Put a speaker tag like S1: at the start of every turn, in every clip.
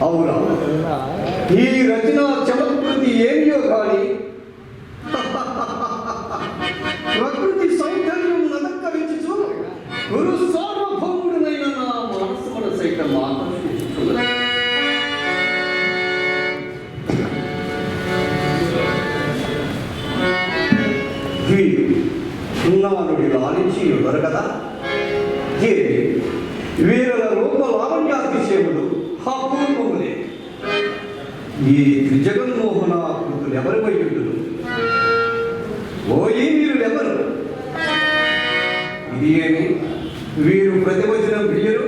S1: అవునా. ఈ రచన చమత్కృతి ఏమియో కానీ ప్రకృతి సౌందర్యం నదక్కరించుచు గురు సార్వభౌముడైన నా మనస్సున సైతం ఆకర్షించుతున్నది వీరు లాలించి ఉన్నారు కదా? ఏమి వీరుల రూప లావణ్యాతిశయములు అపూర్వములే ఈ త్రిజగన్మోహన కృతులు ఎవరి వైద్యుడు ఓయి వీరులు ఎవరు ఇది ఏమి? వీరు ప్రతివచనం ప్రియరు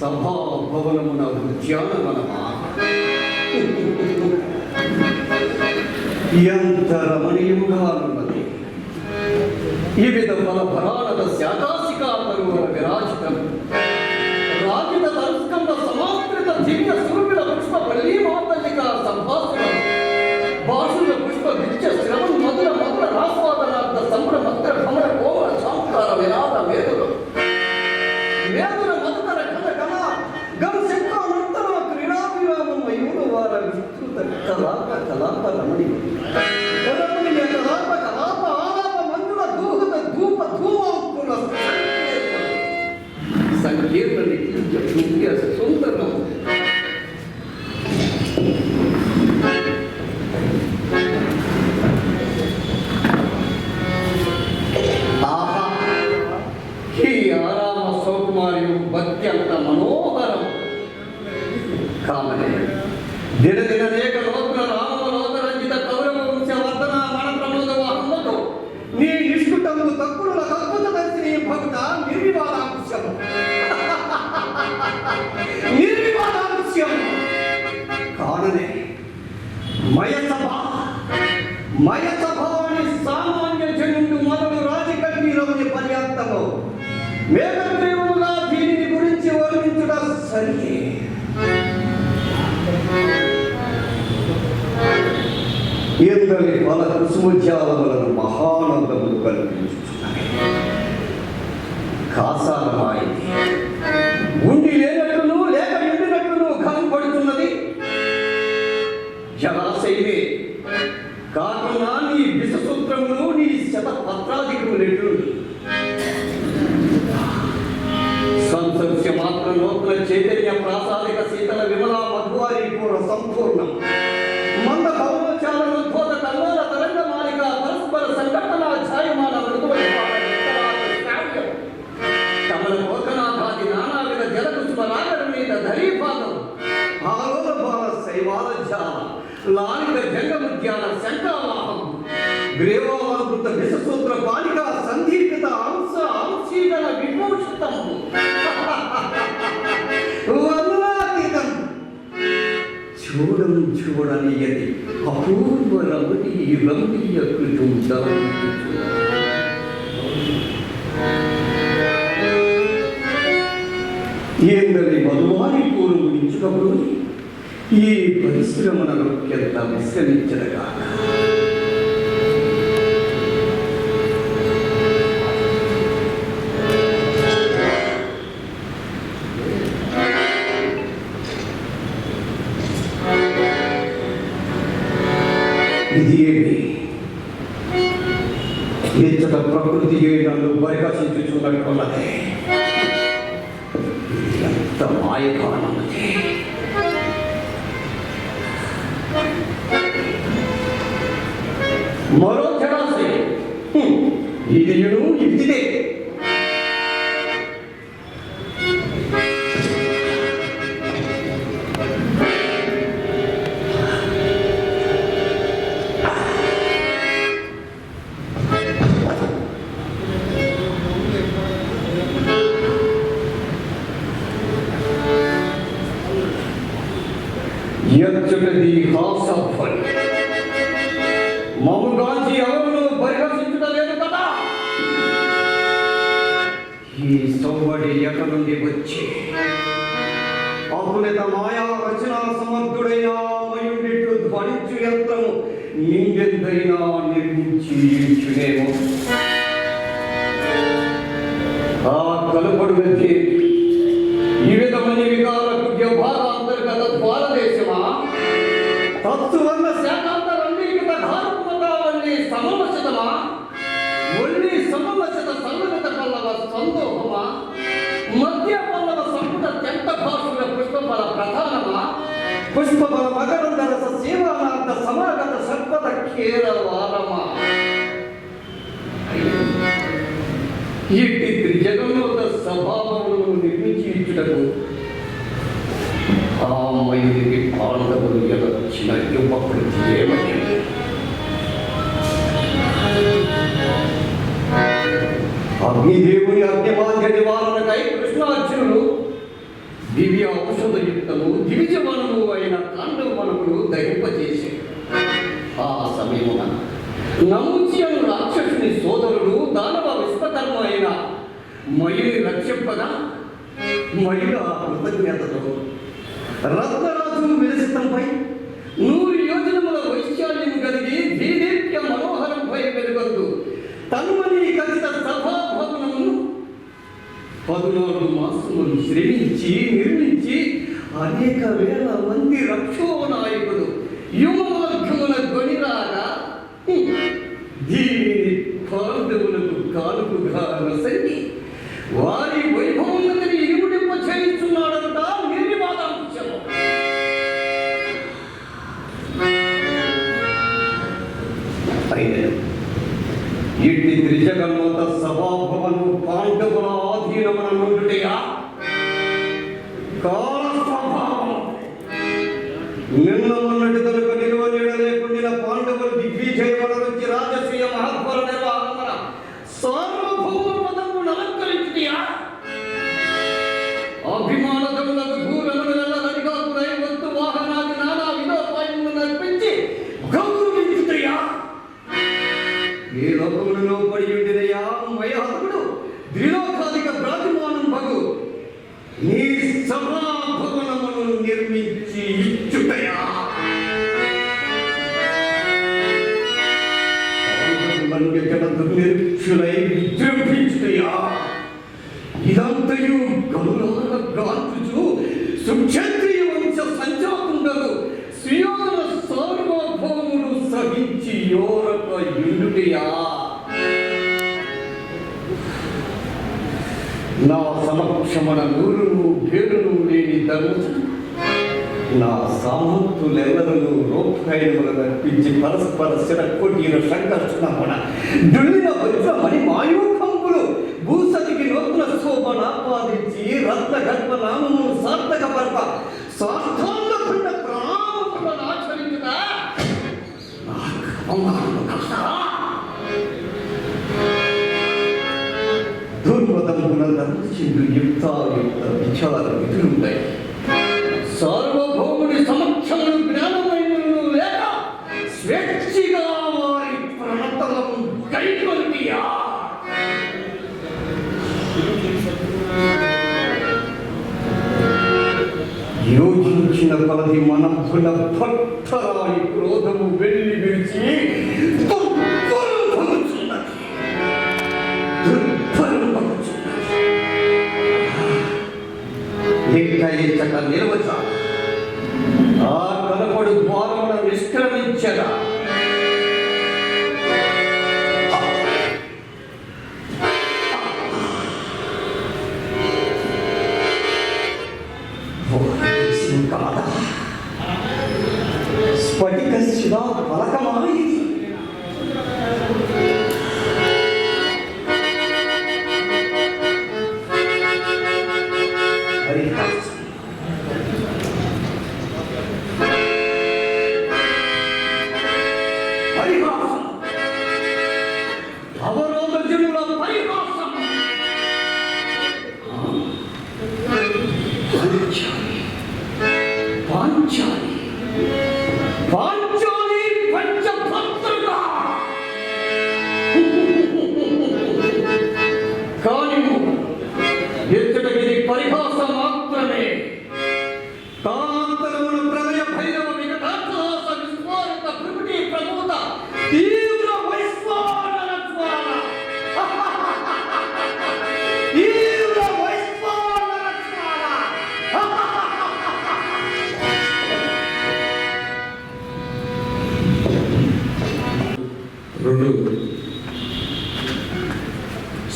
S1: సభా భవనమున ఉద్యానవనమా ఎంత రమణీయముగా ఉన్నది. ఈ వివిధ ఫలఫలానద శాకాశికాపరువుల విరాజితం. రాజిత తరుస్కంద సమాకృత దివ్య సూర్యుల పుష్ప పల్లీ మాతలిక సంభాష єднаний тільки я солдатом. ಅತ್ಯಂತ ಮನೋಹರ ಕಾಮನೆ ದಿನ ದಿನ ಅನೇಕ ಲೋಕರ మయసభ మయసభాని సామాన్య జనుడు మొదలు రాజకీయరమని పర్యాప్తము మేఘగ్రీవముగా దీనిని గురించి వర్ణించుట సరియే. ఇందరి ఫల కుసుమోద్యాలములను మహానందములు కల్పించుచున్నవి కాసాలమాయింది చూడనియది అపూర్వ రమణీ రమణీయ కృతం ఏందని మధువారి పూలు గురించుకప్పుడు ఈ పరిశ్రమలను ఎంత విశ్రమించదగా ఇచ్చట ప్రకృతి నన్ను పరిహసించుచున్నట్టున్నదే ఎంత మాయకానన్నది మరో జలాశయం హ్మ్. ఇది ఇడు ఇదిదే మమ్ముగాంచి ఎవరు పరిహసించలేదు కదా? ఈ సొవ్వడి ఎక్క నుండి వచ్చి? అపునిత మాయా రచన సమర్థుడైన మయుడిట్లు ధ్వనించు యంత్రము నిండెంతైనా నిర్మించి ఇచ్చునేమో ఆ కలుపడు వ్యక్తి ఈ విధమైన వికారం పుష్పఫల మకరంద రస సేవానార్థ సమాగత సర్పద కేరవారమా ఇట్టి త్రిజగన్నోత స్వభావములను నిర్మించి ఇచ్చుటకు? ఆ మయుడికి పాండవులు ఎలొచ్చిన యువకుడికి ఏమని? అగ్నిదేవుని అగ్నిమాధ్య నివారణకై కృష్ణార్జునుడు దివ్య ఔషధయుక్తము దివిజవనము అయిన కాండవనములు దహింపజేసి ఆ సమయమున నముచ్యను రాక్షసుని సోదరుడు దానవ విశ్వకర్మ అయిన మయుని రక్షింపగా మయుడు ఆ కృతజ్ఞతతో రత్నరాజు విరసితంపై నూరు యోజనముల వైశాల్యం కలిగి దీదీప్య మనోహరంపై వెలుగొద్దు తన్మని కలిత సభాభవనమును పదునాలుగు సంస్థలను శ్రమించి నిర్మించి అనేక వేల మంది రక్షో రక్షోనాయకులు యువమార్గముల కొనిరాగా దీనిని పాండవులకు కానుకగా నసండి వారి వైభవములని కాల స్వభావం నిన్న మొన్నటి తనకు నిలువ నీడ లేకుండిన పాండవులు దిగ్విజయముల నుంచి రాజశ్రీయ మహాత్మల నిర్వాహమున సార్వభౌమ పదము అలంకరించుటయా భూరముల వాహనాది నానా నడిపించి ఏ లోకములలో సమక్షమన నూరును పేరును లేని తను నా సామంతులెల్లరూ రూపాయలు అర్పించి పరస్పర శిర కొట్టిన సంఘర్షణమున దుల్లిన వజ్రమణి మాయూఖంబులు భూసతికి నూతన శోభను ఆపాదించి రత్న గర్భ నామము సార్థక పర్వ దుర్మదమున దర్శిండు యుక్తాయుక్త విచార విధులుంటాయి సార్వభౌముడి సమక్షములు జ్ఞానమైన లేక స్వేచ్ఛగా వారి ప్రణతలను కైకొల్పియా యోచించిన కొలది మనభుల భక్తరాయి క్రోధము వెళ్ళి విడిచి ఇంకా
S2: నిలవచ్చు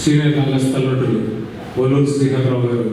S2: సీనియర్ రంగస్థల నటులు ఒల్లూరు శ్రీహర్రావు గారు వస్తూ కోరుతున్నారు